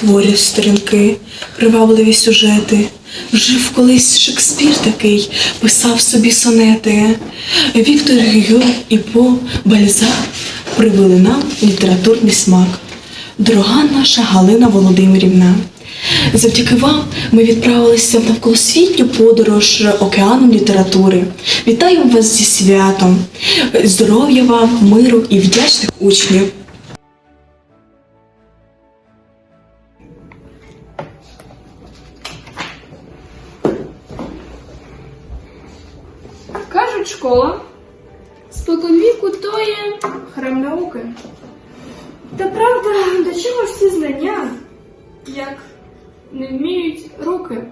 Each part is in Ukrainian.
творі сторінки, привабливі сюжети. Жив колись Шекспір такий, писав собі сонети. Віктор Гюго і По Бальзак привели нам літературний смак. Дорога наша Галина Володимирівна. Завдяки вам ми відправилися в навколосвітню подорож океаном літератури. Вітаю вас зі святом, здоров'я вам, миру і вдячних учнів. Школа. Споконвіку то є храм науки. Та правда, до чого ж ці знання, як не вміють руки?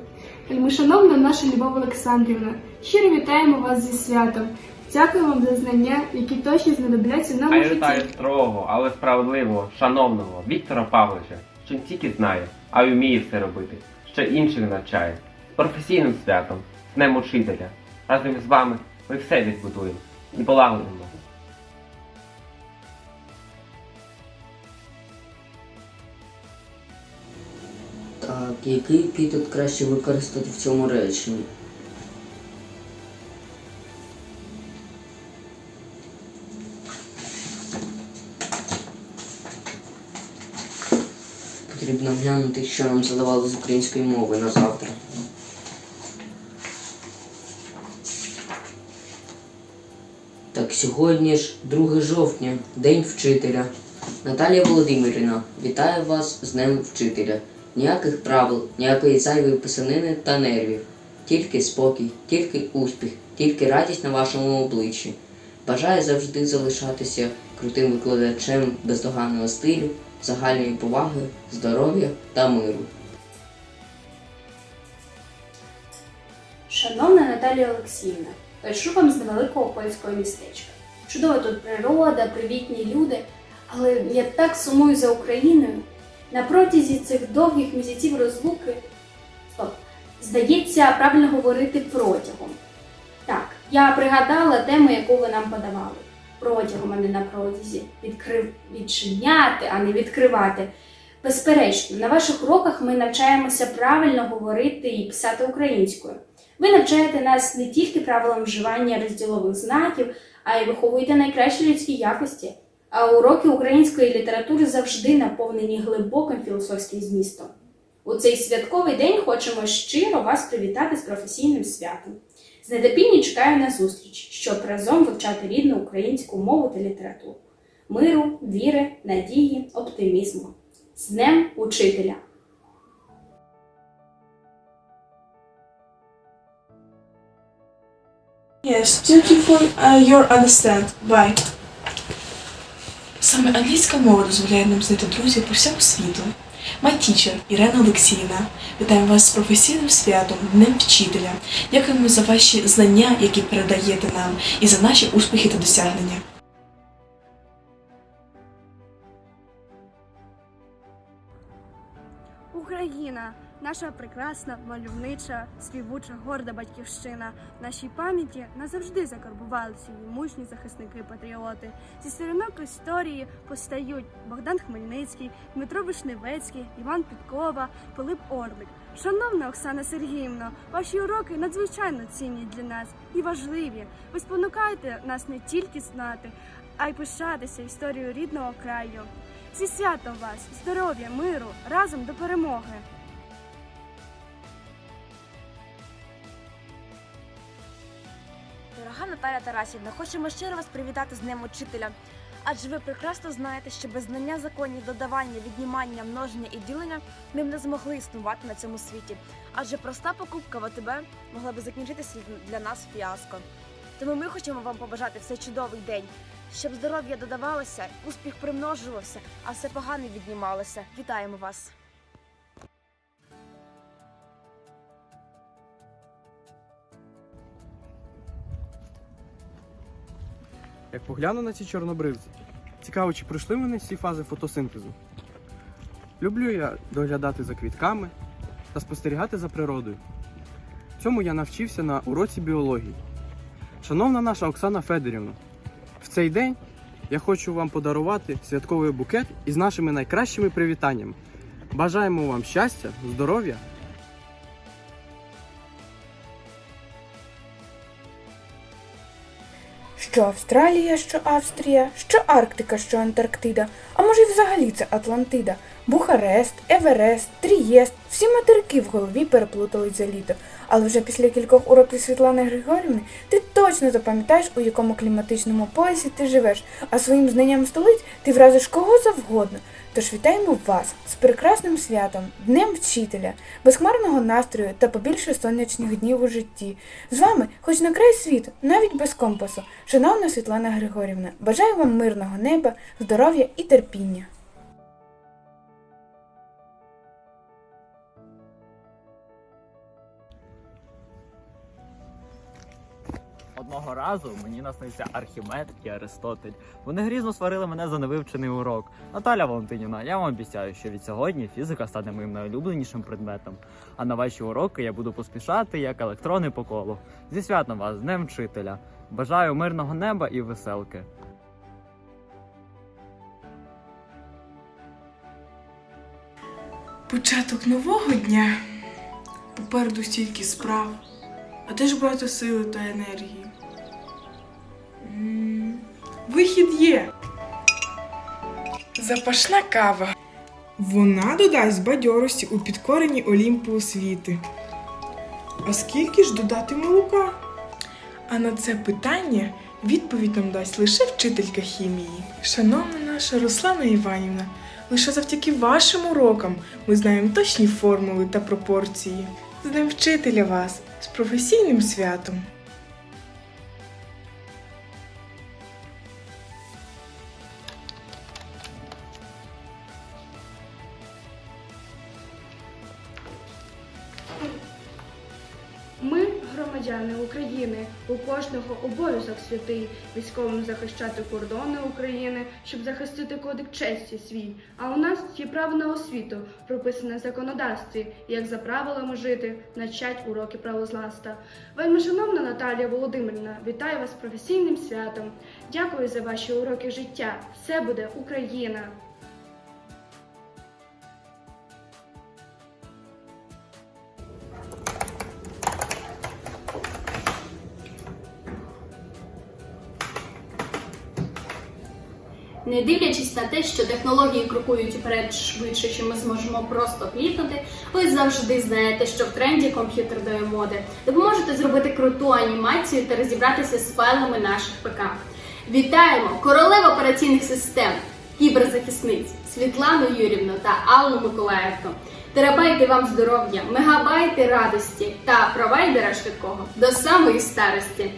Вельми шановна наша Любов Олександрівна, щиро вітаємо вас зі святом. Дякую вам за знання, які точно знадобляться нам у житті. вітаю строго, але справедливого, шановного Віктора Павловича, що не тільки знає, а й вміє все робити, що інших навчає. З професійним святом, з Днем учителя. Разом з вами ми все відбудуємо і полагодимо. Так, який епітет краще використати в цьому реченні? Потрібно глянути, що нам задавали з української мови на завтра. Сьогодні ж 2 жовтня, День вчителя. Наталія Володимирівна, вітаю вас з Днем вчителя. Ніяких правил, ніякої зайвої писанини та нервів. Тільки спокій, тільки успіх, тільки радість на вашому обличчі. Бажаю завжди залишатися крутим викладачем бездоганного стилю, загальної поваги, здоров'я та миру. Шановна Наталія Олексіївна, пишу вам з невеликого польського містечка. Чудова тут природа, привітні люди, але я так сумую за Україною. На протязі цих довгих місяців розлуки. Стоп, здається, правильно говорити протягом. Так, я пригадала тему, яку ви нам подавали. Протягом, а не на протязі. Відкрив... Відчиняти, а не відкривати. Безперечно, на ваших уроках ми навчаємося правильно говорити і писати українською. Ви навчаєте нас не тільки правилам вживання розділових знаків, а й виховуєте найкращі людські якості. А уроки української літератури завжди наповнені глибоким філософським змістом. У цей святковий день хочемо щиро вас привітати з професійним святом. З нетерпінням чекаю на зустріч, щоб разом вивчати рідну українську мову та літературу. Миру, віри, надії, оптимізму. З Днем Учителя! Yes, you for uh, your understand. Bye. Саме англійська мова дозволяє нам знайти друзів по всьому світу. My teacher Ірена Олексіївна. Вітаємо вас з професійним святом, Днем вчителя. Дякуємо за ваші знання, які передаєте нам, і за наші успіхи та досягнення. Наша прекрасна, мальовнича, співуча, горда батьківщина. В нашій пам'яті назавжди закарбувалися її мужні захисники-патріоти. Зі сторінок історії постають Богдан Хмельницький, Дмитро Вишневецький, Іван Підкова, Пилип Орлик. Шановна Оксана Сергіївна, ваші уроки надзвичайно цінні для нас і важливі. Ви спонукаєте нас не тільки знати, а й пишатися історією рідного краю. Зі святом вас, здоров'я, миру, разом до перемоги. Дорога Наталя Тарасівна, хочемо щиро вас привітати з Днем Учителя. Адже ви прекрасно знаєте, що без знання законів додавання, віднімання, множення і ділення ми б не змогли існувати на цьому світі. Адже проста покупка в АТБ могла би закінчитися для нас фіаско. Тому ми хочемо вам побажати в цей чудовий день, щоб здоров'я додавалося, успіх примножувався, а все погане віднімалося. Вітаємо вас! Як погляну на ці чорнобривці, цікаво, чи пройшли вони всі фази фотосинтезу. Люблю я доглядати за квітками та спостерігати за природою. Цьому я навчився на уроці біології. Шановна наша Оксана Федорівна, в цей день я хочу вам подарувати святковий букет із нашими найкращими привітаннями. Бажаємо вам щастя, здоров'я Що Австралія, що Австрія, що Арктика, що Антарктида, а може й взагалі це Атлантида, Бухарест, Еверест, Трієст, всі материки в голові переплутались за літо. Але вже після кількох уроків Світлани Григорівни ти точно запам'ятаєш, у якому кліматичному поясі ти живеш, а своїм знанням столиць ти вразиш кого завгодно. Тож вітаємо вас з прекрасним святом, Днем Вчителя, безхмарного настрою та побільше сонячних днів у житті. З вами, хоч на край світу, навіть без компасу, шановна Світлана Григорівна, бажаю вам мирного неба, здоров'я і терпіння. Одного разу мені наснився Архімед і Аристотель. Вони грізно сварили мене за невивчений урок. Наталя Валентинівна, я вам обіцяю, що від сьогодні фізика стане моїм найулюбленішим предметом. А на ваші уроки я буду поспішати як електрони по колу. Зі святом вас, Днем вчителя. Бажаю мирного неба і веселки. Початок нового дня. Попереду стільки справ. А де ж брати сили та енергії? Вихід є. Запашна кава. Вона додасть бадьорості у підкоренні Олімпу освіти. А скільки ж додати молока? А на це питання відповідь нам дасть лише вчителька хімії. Шановна наша Руслана Іванівна, лише завдяки вашим урокам ми знаємо точні формули та пропорції. З Днем вчителя вас, з професійним святом. Громадяни України, у кожного обов'язок святий військовим захищати кордони України, щоб захистити кодек честі свій. А у нас є право на освіту, прописане в законодавстві, як за правилами жити, навчать уроки правознавства. Вельми шановна Наталія Володимирівна, вітаю вас професійним святом. Дякую за ваші уроки життя. Все буде Україна! Не дивлячись на те, що технології крокують вперед швидше, чим ми зможемо просто клікнути, ви завжди знаєте, що в тренді комп'ютерної моди допоможете зробити круту анімацію та розібратися з файлами наших ПК. Вітаємо королев операційних систем, кіберзахисниць Світлану Юрівну та Аллу Миколаївну. Терабайти вам здоров'я, мегабайти радості та провайдера швидкого до самої старості.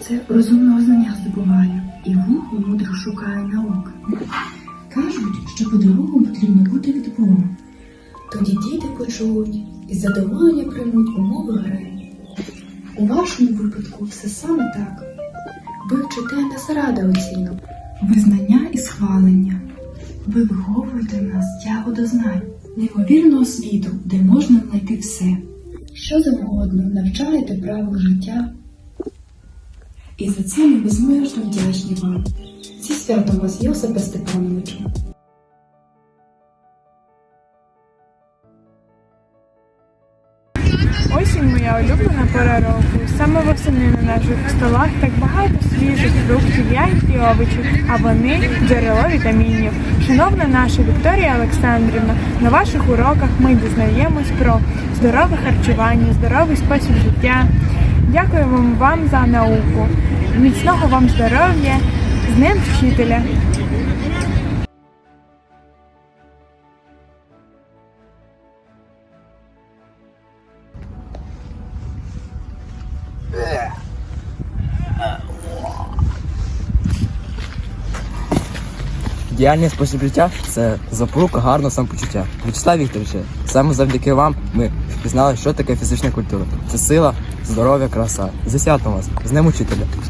Це розумного знання здобуває, і вухо мудро шукає наук. Кажуть, що по дорогу потрібно бути від Бога. Тоді діти почують і задоволення приймуть умови гри. У вашому випадку все саме так. Ви вчите не заради оцінок, визнання і схвалення. Ви виховуєте в нас до знань, неймовірного світу, де можна знайти все. Що завгодно, навчаєте правил життя, і за це ми безмежно вдячні вам. Зі святом вас, Йосипе Степановичу. Осінь моя улюблена пора року. Саме восени на наших столах так багато свіжих фруктів, ягід і овочів, а вони джерело вітамінів. Шановна наша Вікторія Олександрівна, на ваших уроках ми дізнаємось про здорове харчування, здоровий спосіб життя. Дякуємо вам за науку. Міцного вам здоров'я, з Днем вчителя! Ідеальний спосіб життя це запорука гарного самопочуття. Вячеслав Вікторовичу, саме завдяки вам ми пізнали, що таке фізична культура. Це сила, здоров'я, краса. Святом вас, з Днем учителя.